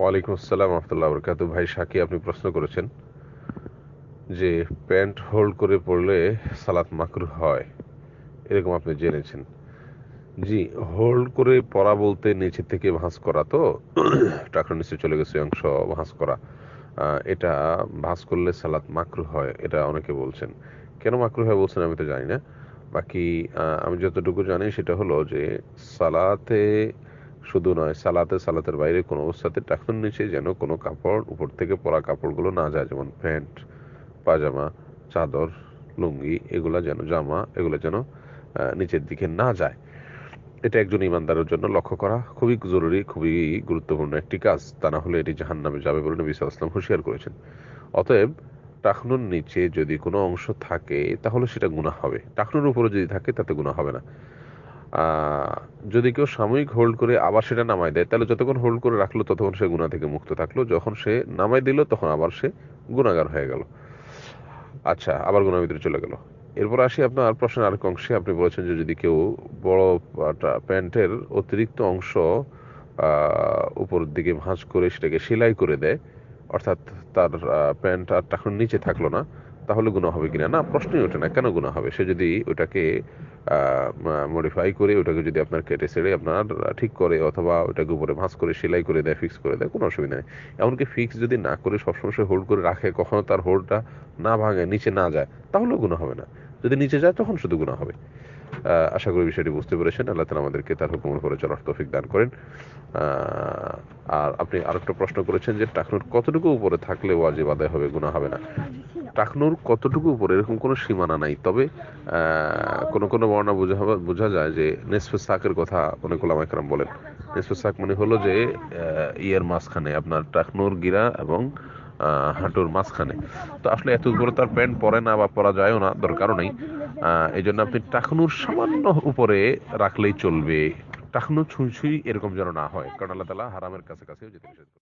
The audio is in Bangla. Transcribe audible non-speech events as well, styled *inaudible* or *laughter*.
ওয়ালাইকুম আসসালাম বরকাত। ভাই সাকি, আপনি প্রশ্ন করেছেন যে প্যান্ট হোল্ড করে পড়লে সালাত মাকরু হয়, এরকম আপনি জেনেছেন। জি, হোল্ড করে পড়া বলতে নিচে থেকে ভাঁজ করা তো? *clears throat* টাকার নিচে চলে গেছে অংশ, ভাঁজ করা। এটা ভাঁজ করলে সালাত মাকরু হয়, এটা অনেকে বলছেন। কেন মাকরু হয় বলছেন আমি তো জানি না। বাকি আমি যতটুকু জানি সেটা হলো যে সালাতে শুধু নয়, সালাতে, সালাতের বাইরে কোনো অবস্থাতে টাকুর নিচে যেন কোনো কাপড়, উপর থেকে পরা কাপড়গুলো না যায়, যেমন প্যান্ট, পাজামা, চাদর, লুঙ্গি, এগুলা যেন জামা, এগুলো যেন নিচের দিকে না যায়। এটা একজন ইমানদারের জন্য লক্ষ্য করা খুবই জরুরি, খুবই গুরুত্বপূর্ণ একটি কাজ। তা না হলে এটি জাহান নামে যাবে বলে নবী সাল্লাল্লাহু আলাইহি ওয়াসাল্লাম হুঁশিয়ার করেছেন। অতএব টাকনুর নিচে যদি কোনো অংশ থাকে, তাহলে সেটা গুনাহ হবে। টাকনুর উপরে যদি থাকে, তাতে গুনাহ হবে না। যদি কেউ সাময়িক হোল্ড করে আবার সেটা নামায় দেয়, তাহলে যতক্ষণ হোল্ড করে রাখল, ততক্ষণ সে গুণা থেকে মুক্ত থাকল। যখন সে নামায় দিল, তখন আবার সে গুণাগার হয়ে গেল। আচ্ছা আবার গুণার ভিতরে চলে গেল। এরপর আসি আপনার প্রশ্নের আরেক অংশে। আপনি বলেছেন যে যদি কেউ বড় প্যান্টের অতিরিক্ত অংশ উপরের দিকে ভাঁজ করে সেটাকে সেলাই করে দেয় অর্থাৎ তার প্যান্ট আর তখন নিচে থাকল না, তাহলে গুণা হবে কিনা? না, প্রশ্নই ওঠে না, কেন গুণা হবে? সে যদি ওটাকে মডিফাই করে, ওটাকে যদি আপনার কেটে ছেড়ে আপনার ঠিক করে, অথবা ওটাকে উপরে ভাঁজ করে, সেলাই করে দেয় ফিক্স করে দেয়, কোনো অসুবিধা নেই। এমনকি ফিক্স যদি না করে, সবসময় সে হোল্ড করে রাখে, কখনো তার হোল্ডটা না ভাঙে, নিচে না যায়, তাহলেও গুণা হবে না। যদি নিচে যায়, তখন শুধু গুণা হবে। আশা করি বিষয়টি বুঝতে পেরেছেন। আল্লাহ তালা আমাদেরকে তার হুকুমের উপরে চলার তৌফিক দান করেন। আর আপনি আরেকটা প্রশ্ন করেছেন যে টাকনুর কতটুকু উপরে থাকলে ওয়াজিব আদায় হবে গুণা হবে না? টাকনুর কতটুকু উপরে এরকম কোনো সীমানা নাই। তবে কোনো কোনো বর্ণনা বোঝা হবে- বোঝা যায় যে নেসফে সাকের কথা অনেক ওলামা একরাম বলেন। নেসফে সাক মানে হলো যে ইয়ের মাঝখানে আপনার টাকনুর গিরা এবং হাঁটুর মাঝখানে। তো আসলে এত উপরে তার প্যান্ট পরে না বা পরা যায়ও না, দরকারও নেই। এই জন্য আপনি টাকনুর সামান্য উপরে রাখলেই চলবে টাকনু ছুঁই ছুঁই এরকম যেন না হয় কারণ আল্লাহ তালা হারামের কাছে কাছেও যেতে নিষেধ।